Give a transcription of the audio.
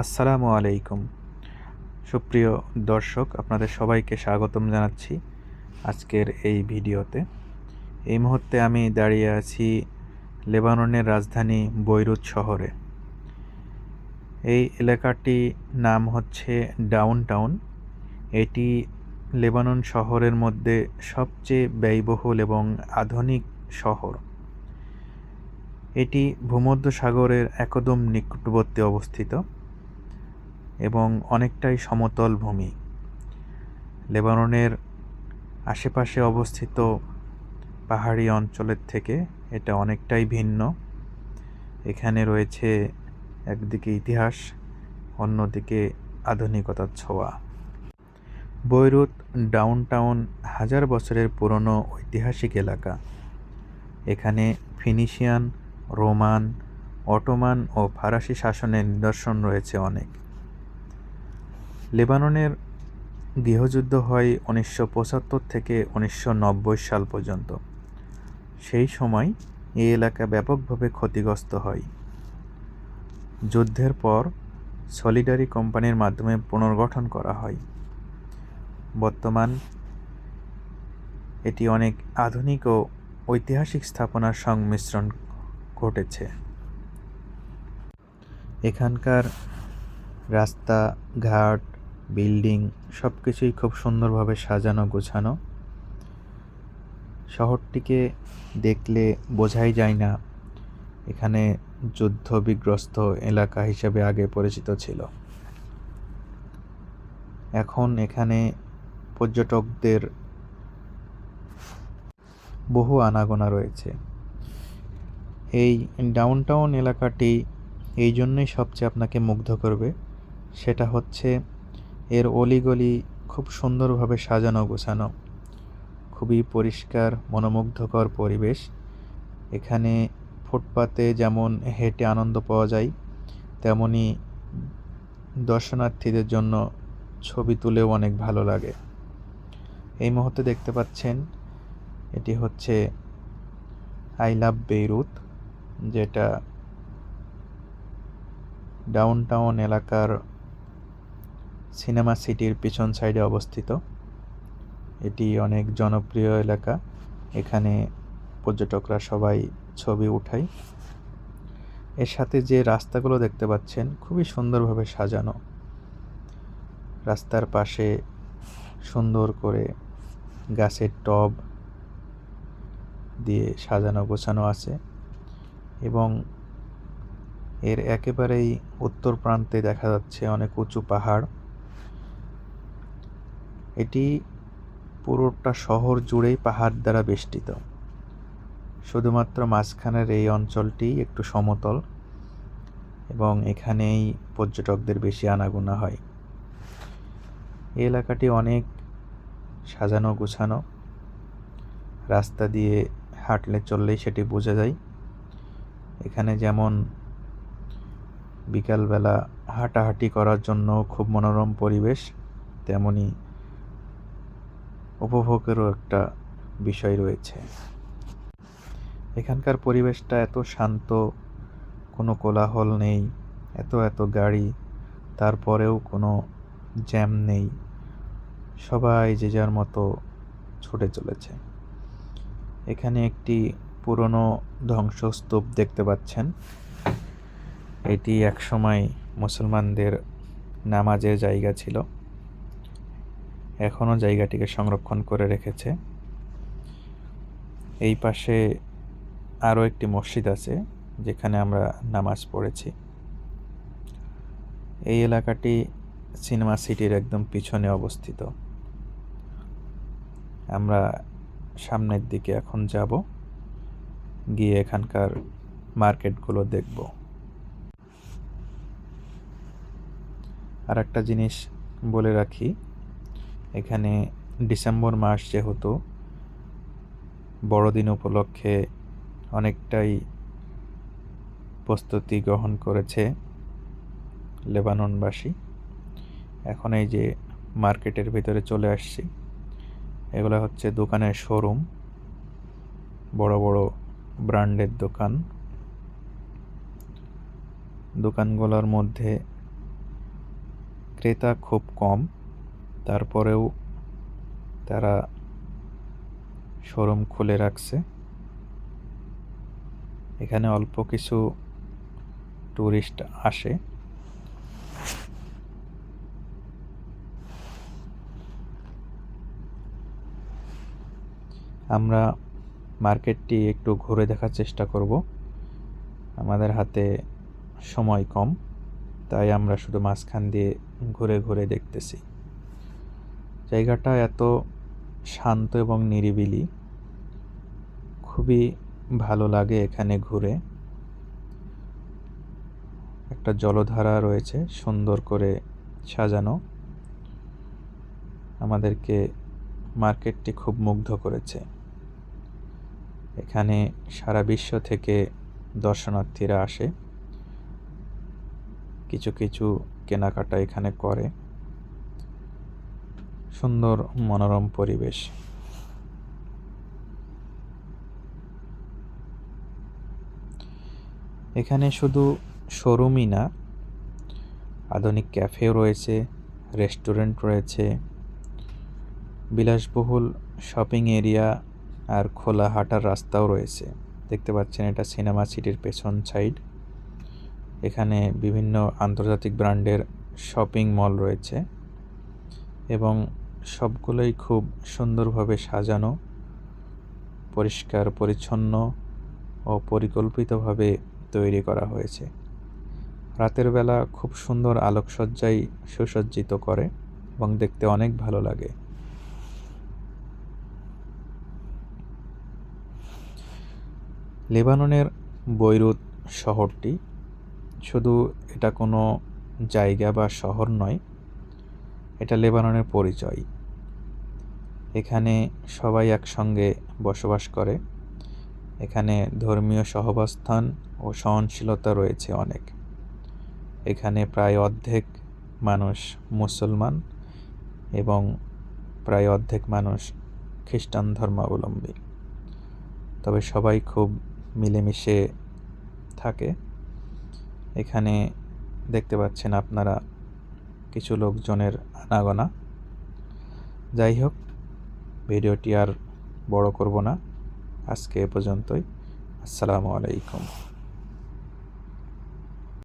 আসসালামু আলাইকুম। সুপ্রিয় দর্শক, আপনাদের সবাইকে স্বাগতম জানাচ্ছি আজকের এই ভিডিওতে। এই মুহূর্তে আমি দাঁড়িয়ে আছি লেবাননের রাজধানী বৈরুত শহরে। এই এলাকাটি নাম হচ্ছে ডাউন টাউন এটি লেবানন শহরের মধ্যে সবচেয়ে ব্যয়বহুল এবং আধুনিক শহর। এটি ভূমধ্য সাগরের একদম নিকটবর্তী অবস্থিত। এবং অনেকটাই সমতল ভূমি। লেবাননের আশেপাশে অবস্থিত পাহাড়ি অঞ্চলের থেকে এটা অনেকটাই ভিন্ন। এখানে রয়েছে একদিকে ইতিহাস, অন্যদিকে আধুনিকতার ছোঁয়া। বৈরুত ডাউনটাউন হাজার বছরের পুরনো ঐতিহাসিক এলাকা। এখানে ফিনিশিয়ান, রোমান, অটোমান ও ফরাসি শাসনের নিদর্শন রয়েছে অনেক। লেবাননের গৃহযুদ্ধ হয় উনিশশো পঁচাত্তর থেকে উনিশশো নব্বই সাল পর্যন্ত। সেই সময় এই এলাকা ব্যাপকভাবে ক্ষতিগ্রস্ত হয়। যুদ্ধের পর সলিডারি কোম্পানির মাধ্যমে পুনর্গঠন করা হয়। বর্তমান এটি অনেক আধুনিক ও ঐতিহাসিক স্থাপনার সংমিশ্রণ ঘটেছে। এখানকার রাস্তা ঘাট বিল্ডিং সব কিছুই খুব সুন্দরভাবে সাজানো, গোছানো। শহরটিকে দেখলে বোঝাই যায় না, এখানে যুদ্ধ বিগ্রস্ত এলাকা হিসেবে আগে পরিচিত ছিল। এখন এখানে পর্যটকদের বহু আনাগোনা রয়েছে। এই ডাউনটাউন এলাকাটি এই জন্যই সবচেয়ে আপনাকে মুগ্ধ করবে, সেটা হচ্ছে এর অলিগলি খুব সুন্দরভাবে সাজানো গোছানো। খুবই পরিষ্কার, মনোমুগ্ধকর পরিবেশ। এখানে ফুটপাতে যেমন হেঁটে আনন্দ পাওয়া যায়, তেমনি দর্শনার্থীদের জন্য ছবি তুলেও অনেক ভালো লাগে। এই মুহূর্তে দেখতে পাচ্ছেন, এটি হচ্ছে আই লাভ বেইরুত, যেটা ডাউনটাউন এলাকার সিনেমা সিটির পিছন সাইডে অবস্থিত। এটি অনেক জনপ্রিয় এলাকা। এখানে পর্যটকরা সবাই ছবি উঠায়। এর সাথে যে রাস্তাগুলো দেখতে পাচ্ছেন, খুবই সুন্দরভাবে সাজানো। রাস্তার পাশে সুন্দর করে গাছের টব দিয়ে সাজানো, গোছানো আছে এবং এর একেবারেই উত্তর প্রান্তে দেখা যাচ্ছে অনেক উঁচু পাহাড়। এটি পুরোটা শহর জুড়েই পাহাড় দ্বারা বেষ্টিত। শুধুমাত্র মাঝখানের এই অঞ্চলটি একটু সমতল এবং এখানেই পর্যটকদের বেশি আনাগোনা হয়। এই এলাকাটি অনেক সাজানো গোছানো। রাস্তা দিয়ে হাঁটলে চললেই সেটি বোঝা যায়। এখানে যেমন বিকালবেলা হাঁটাহাঁটি করার জন্য খুব মনোরম পরিবেশ, তেমনি উপভোগেরও একটা বিষয় রয়েছে। এখানকার পরিবেশটা এত শান্ত, কোনো কোলাহল নেই, এত এত গাড়ি, তারপরেও কোনো জ্যাম নেই। সবাই যে যার মতো ছুটে চলেছে। এখানে একটি পুরনো ধ্বংসস্তূপ দেখতে পাচ্ছেন। এটি একসময় মুসলমানদের নামাজের জায়গা ছিল। এখনও জায়গাটিকে সংরক্ষণ করে রেখেছে। এই পাশে আরও একটি মসজিদ আছে, যেখানে আমরা নামাজ পড়েছি। এই এলাকাটি সিনেমা সিটির একদম পিছনে অবস্থিত। আমরা সামনের দিকে এখন যাব, গিয়ে এখানকার মার্কেটগুলো দেখব। আর একটা জিনিস বলে রাখি এখানে ডিসেম্বর মাস যেহেতু, বড়দিন উপলক্ষে অনেকটাই প্রস্তুতি গ্রহণ করেছে লেবাননবাসী। এখন এই যে মার্কেটের ভিতরে চলে আসছি, এগুলো হচ্ছে দোকানের শোরুম, বড় বড় ব্র্যান্ডের দোকান। দোকানগুলোর মধ্যে ক্রেতা খুব কম। তারপরেও তারা শোরুম খুলে রাখছে। এখানে অল্প কিছু ট্যুরিস্ট আসে। আমরা মার্কেটটি একটু ঘুরে দেখার চেষ্টা করব। আমাদের হাতে সময় কম, তাই আমরা শুধু মাঝখান দিয়ে ঘুরে ঘুরে দেখতেছি। জায়গাটা এত শান্ত এবং নিরিবিলি। খুবই ভালো লাগে এখানে ঘুরে। একটা জলধারা রয়েছে, সুন্দর করে সাজানো। আমাদেরকে মার্কেটটি খুব মুগ্ধ করেছে। এখানে সারা বিশ্ব থেকে দর্শনার্থীরা আসে। কিছু কিছু কেনাকাটা এখানে করে। সুন্দর মনোরম পরিবেশ। এখানে শুধু শোরুমই না, আধুনিক ক্যাফেও রয়েছে, রেস্টুরেন্ট রয়েছে, বিলাসবহুল শপিং এরিয়া আর খোলা হাঁটার রাস্তাও রয়েছে। দেখতে পাচ্ছেন এটা সিনেমা সিটির পেছন সাইড। এখানে বিভিন্ন আন্তর্জাতিক ব্র্যান্ডের শপিং মল রয়েছে এবং সবগুলোই খুব সুন্দরভাবে সাজানো, পরিষ্কার, পরিচ্ছন্ন ও পরিকল্পিতভাবে তৈরি করা হয়েছে। রাতের বেলা খুব সুন্দর আলোকসজ্জাই সুসজ্জিত করে এবং দেখতে অনেক ভালো লাগে। লেবাননের বৈরুত শহরটি, শুধু এটা কোনো জায়গা বা শহর নয় এটা লেবাননের পরিচয়। এখানে সবাই একসঙ্গে বসবাস করে। এখানে ধর্মীয় সহাবস্থান ও সহনশীলতা রয়েছে অনেক। এখানে প্রায় অর্ধেক মানুষ মুসলমান এবং প্রায় অর্ধেক মানুষ খ্রিস্টান ধর্মাবলম্বী। তবে সবাই খুব মিলেমিশে থাকে। এখানে দেখতে পাচ্ছেন আপনারা কিছু লোকজনের আনাগোনা। যাই হোক, ভিডিওটি আর বড় করব না। আজকে এ পর্যন্তই। আসসালামু আলাইকুম।